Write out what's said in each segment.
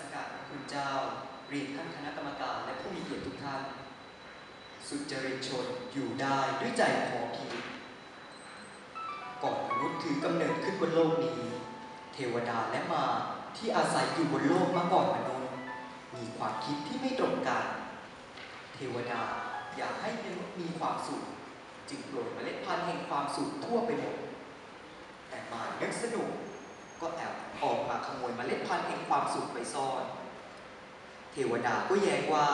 สการพระคุณเจ้า เรียนท่านคณะกรรมการและผู้มีเกียรติทุกท่าน สุจริตชนอยู่ได้ด้วยใจพอเพียงก่อนมนุษย์ถือกำเนิดขึ้นบนโลกนี้ เทวดาและมาที่อาศัยอยู่บนโลกมาก่อนมนุษย์ มีความคิดที่ไม่ตรงกัน เทวดาอยากให้มนุษย์มีความสุข จึงโปรยเมล็ดพันธุ์แห่งความสุขทั่วไปหมดแต่มารนึกสนุก ก็แอบออกมาขโมยเมล็ดพันธุ์แห่งความสุขไปซ่อน เทวดาก็แย้งว่า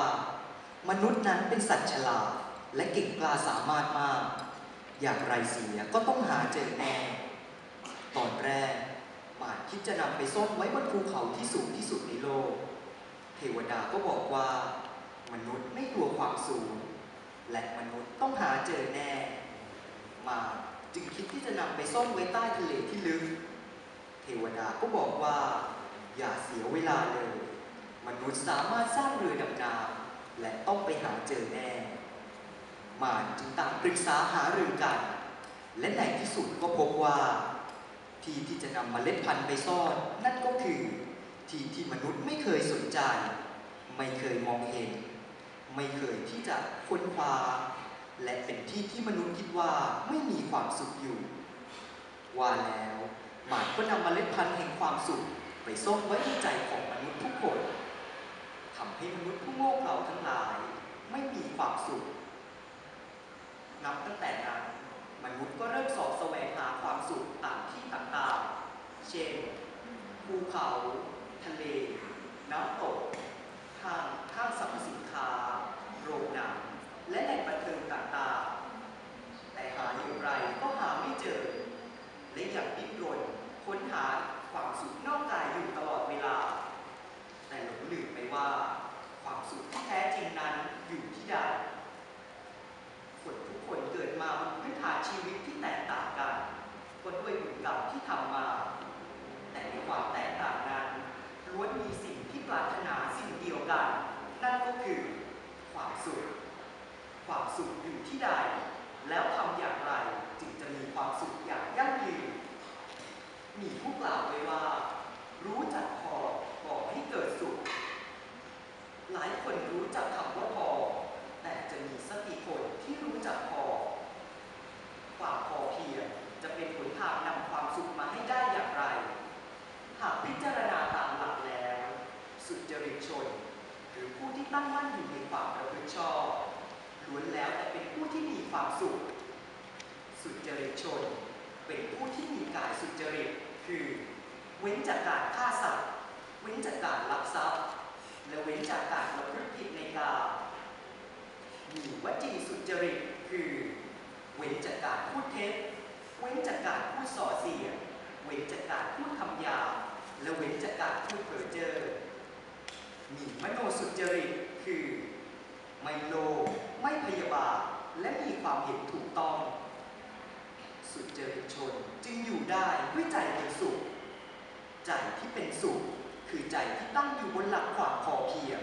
มนุษย์นั้นเป็นสัตว์ฉลาดและเก่งกล้าสามารถมาก อย่างไรเสียก็ต้องหาเจอแน่ ตอนแรกมารคิดจะนำไปซ่อนไว้บนภูเขาที่สูงที่สุดในโลก เทวดาก็บอกว่า มนุษย์ไม่กลัวความสูง และมนุษย์ต้องหาเจอแน่ มาจึงคิดที่จะนำไปซ่อนไว้ใต้ทะเลที่ลึก เทวดาก็บอกว่า อย่าเสียเวลาเลย มนุษย์สามารถสร้างเรือดำน้ำและต้องไปหาเจอแน่มารจึงต่างปรึกษาหารือกัน และในที่สุดก็พบว่า ที่ที่จะนำมเมล็ดพันธุ์ไปซ่อน นั่นก็คือ ที่ที่มนุษย์ไม่เคยสนใจ ไม่เคยมองเห็น ไม่เคยที่จะค้นคว้าและเป็นที่ที่มนุษย์คิดว่าไม่มีความสุขอยู่ ว่าแล้ว หมารก็นำมเมล็ดพันธุ์แห่งความสุขไปซ่อนไว้ในใจของมนุษย์ทุกคนทำให้มนุษย์ผู้โง่เขลาทั้งหลาย ไม่มีความสุข นับตั้งแต่นั้นมนุษย์ก็เริ่มสอบแสวงหาความสุขตามที่ต่างๆ เช่น ภูเขา ทะเล น้ำตกห้างห้างสรรพสินค้า โรงหนัง และแหล่งบันเทิงต่างๆ แต่หาอย่างไรก็หาไม่เจอ และยังดิ้นรนค้นหาความสุขนอกกายอยู่ตลอดเวลา แต่หลงลืมไปว่า ความสุขที่แท้จริงนั้นอยู่ที่ใด คนทุกคนเกิดมาบนพื้นฐานชีวิตที่แตกต่างกันก็ด้วยบุญกรรมที่ทำมา แต่ในความแตกต่างนั้นล้วนมีสิ่งที่ปรารถนาสิ่งเดียวกัน นั่นก็คือ ความสุข ความ สุขอยู่ที่ใด แล้วทำอย่างไรจึงจะมีความสุขอย่างยั่งยืน มีผู้กล่าวไว้ว่า รู้จักพอก่อให้เกิดสุข หลายคนรู้จักคำว่าพอ แต่จะมีสักกี่คนที่รู้จักพอ ความพอเพียงจะเป็นหนทางนำความสุขมาให้ได้อย่างไร หากพิจารณาตามหลักแล้ว สุจริตชน หรือผู้ที่ตั้งมั่นอยู่ในความประพฤติชอบ ล้วนแล้วแต่เป็นผู้ที่มีความสุข สุจริตชน เป็นผู้ที่มีกายสุจริต คือ เว้นจากการฆ่าสัตว์ เว้นจากการลักทรัพย์ และเว้นจากการประพฤติผิดในกามมีวจีสุจริต คือ เว้นจากการพูดเท็จ เว้นจากการพูดส่อเสียดเว้นจากการพูดคำหยาบและเว้นจากการพูดเพ้อเจ้อมีมโนสุจริต คือ ไม่โลภ ไม่พยาบาทและมีความเห็นถูกต้อง สุจริตชนจึงอยู่ได้ด้วยใจเป็นสุข ใจที่เป็นสุข คือใจที่ตั้งอยู่บนหลักความพอเพียง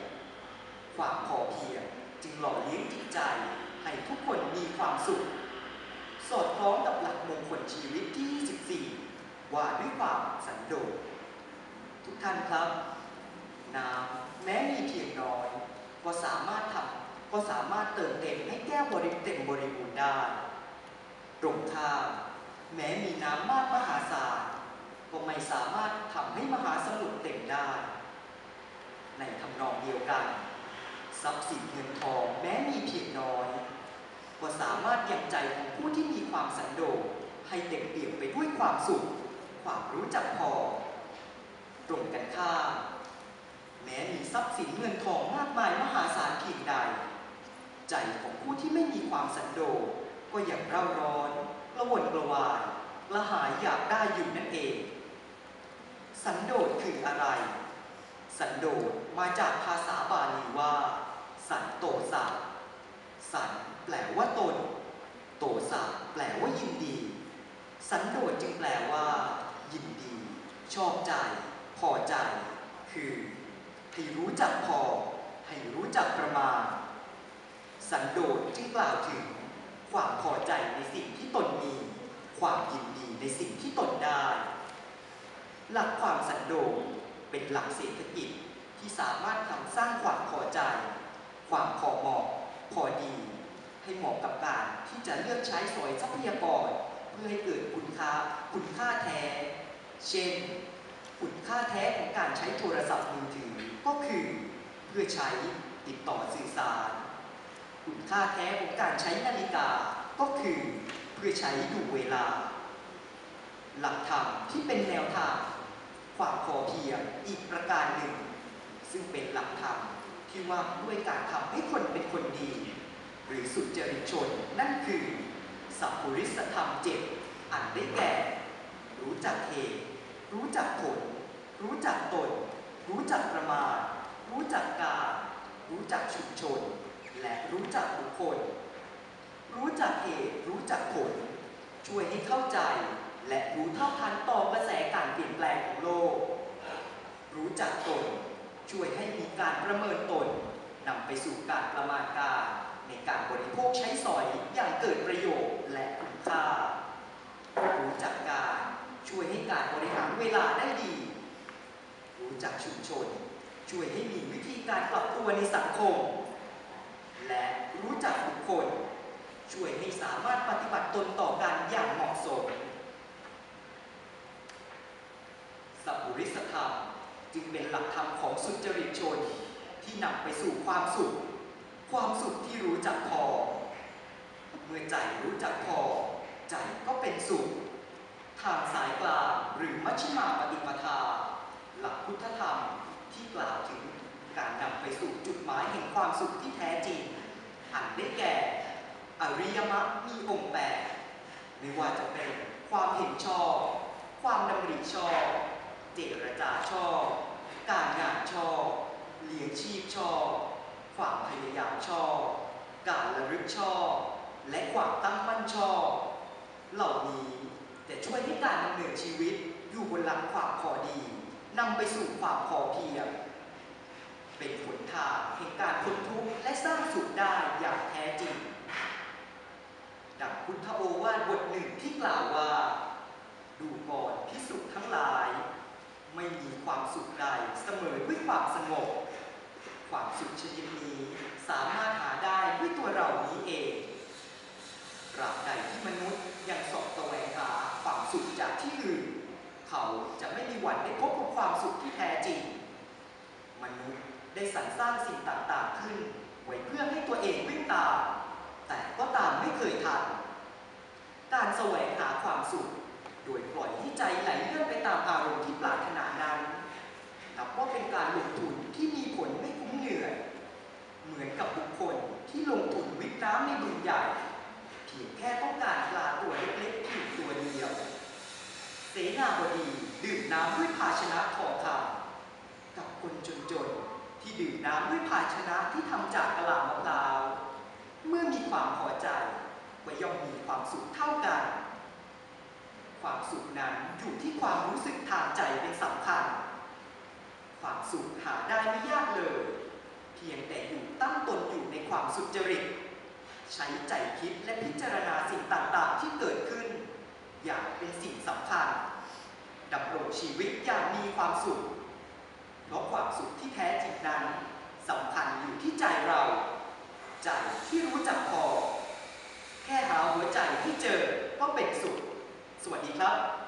ความพอเพียงจึงหล่อเลี้ยงจิตใจให้ทุกคนมีความสุข สอดคล้องกับหลักมงคลชีวิตที่24ว่าด้วยความสันโดษทุกท่านครับ น้ำแม้มีเพียงน้อย ก็สามารถทำ ก็สามารถเติมเต็มให้แก้วบริเต็มบริบูรณ์ได้ตรงข้ามแม้มีน้ำมากมหาศาลก็ไม่สามารถทำให้มหาสมุทรเต็มได้ ในทำนองเดียวกัน ทรัพย์สินเงินทองแม้มีเพียงน้อย ก็สามารถยังใจของผู้ที่มีความสันโดษให้เต็มเปี่ยมไปด้วยความสุข ความรู้จักพอ ตรงกันข้ามแม้มีทรัพย์สินเงินทองมากมายมหาศาลเพียงใด ใจของผู้ที่ไม่มีความสันโดษก็ยังเร่าร้อนกระวนกระวายกระหายอยากได้อยู่นั่นเอง สันโดษคืออะไร สันโดษมาจากภาษาบาลีว่า สันโตสะสันแปลว่าตน โตสะแปลว่ายินดี สันโดษจึงแปลว่า ยินดี ชอบใจ พอใจ คือ ให้รู้จักพอ ให้รู้จักประมาณ สันโดษจึงกล่าวถึง ความพอใจในสิ่งที่ตนมี ความยินดีในสิ่งที่ตนได้ หลักความสันโดษเป็นหลักเศรษฐกิจที่สามารถทำสร้างความพอใจ ความพอเหมาะพอดี ให้เหมาะกับการที่จะเลือกใช้สอยทรัพยากร เพื่อให้เกิดคุณค่าคุณค่าแท้ เช่น คุณค่าแท้ของการใช้โทรศัพท์มือถือก็คือ เพื่อใช้ติดต่อสื่อสาร คุณค่าแท้ของการใช้นาฬิกาก็คือเพื่อใช้ดูเวลา หลักธรรมที่เป็นแนวทาง ความพอเพียงอีกประการหนึ่ง ซึ่งเป็นหลักธรรมที่ว่าด้วยการทำให้คนเป็นคนดี หรือสุจริตชนนั่นคือ สัพพุริสธรรมเจ็ดอันได้แก่ รู้จักเหตุรู้จักผล รู้จักตน รู้จักประมาณรู้จักการ รู้จักชุมชน และรู้จักบุคคล รู้จักเหตุรู้จักผล ช่วยให้เข้าใจ และรู้เท่าทันต่อกระแสการเปลี่ยนแปลงของโลก รู้จักตน ช่วยให้มีการประเมินตนนำไปสู่การประมาณการในการบริโภคใช้สอยอย่างเกิดประโยชน์และคุณค่า รู้จักการช่วยให้การบริหารเวลาได้ดี รู้จักชุมชน ช่วยให้มีวิธีการปรับตัวในสังคม รู้จักบุคคล ช่วยให้สามารถปฏิบัติตนต่อกันอย่างเหมาะสม สัพพุริสธรรมจึงเป็นหลักธรรมของสุจริตชนที่นำไปสู่ความสุข ความสุขที่รู้จักพอ เมื่อใจรู้จักพอ ใจก็เป็นสุข ทางสายกลางหรือมัชฌิมาปฏิปทา หลักพุทธธรรมที่กล่าวถึงการนำไปสู่จุดหมายแห่งความสุข ได้แก่ อริยมรรคมีองค์แปดไม่ว่าจะเป็นความเห็นชอบ ความดำริชอบ เจรจาชอบ การงานชอบ เลี้ยงชีพชอบ ความพยายามชอบ การระลึกชอบ และความตั้งมั่นชอบ เหล่านี้จะช่วยให้การดำเนินชีวิตอยู่บนหลักความพอดีนำไปสู่ความพอเพียงเป็นหนทางแห่งการพ้นทุกข์และสร้างสุขได้อย่างแท้จริง ดัง พุทธโอวาทบทหนึ่งที่กล่าวว่า ดูก่อนพิสุทั้งหลาย ไม่มีความสุขใดเสมอด้วยความสงบ ความสุขชนิดนี้สามารถหาได้ด้วยตัวเรานี้เองตราบใดที่มนุษย์ยังสอบตแวงหาความสุขจากที่อื่น เขาจะไม่มีวันได้พบกับความสุขที่แท้จริง มนุษย์ได้สรรสร้างสิ่งต่างๆขึ้น ไว้เพื่อให้ตัวเองวิ่งตาม แต่ก็ตามไม่เคยทัน การแสวงหาความสุข โดยปล่อยให้ใจไหลเลื่อนไปตามอารมณ์ที่ปรารถนานั้น นับว่าเป็นการลงทุนที่มีผลไม่คุ้มเหนื่อย เหมือนกับบุคคลที่ลงทุนวิทน้ำในบึงใหญ่ เพียงแค่ต้องการปลาตัวเล็กๆเพียงตัวเดียว เสนาบดีดื่มน้ำด้วยภาชนะทองคำกับคนจนๆที่ดื่มน้ำด้วยภาชนะที่ทำจากกะลามะพร้าวเมื่อมีความพอใจก็ย่อมมีความสุขเท่ากัน ความสุขนั้นอยู่ที่ความรู้สึกทางใจเป็นสำคัญ ความสุขหาได้ไม่ยากเลย เพียงแต่อยู่ตั้งตนอยู่ในความสุจริต ใช้ใจคิดและพิจารณาสิ่งต่างๆที่เกิดขึ้น อย่างเป็นสิ่งสำคัญ ของชีวิตอย่างมีความสุขเพราะความสุขที่แท้จริงนั้นสำคัญอยู่ที่ใจเรา ใจที่รู้จักพอ แค่หาหัวใจที่เจอก็เป็นสุข สวัสดีครับ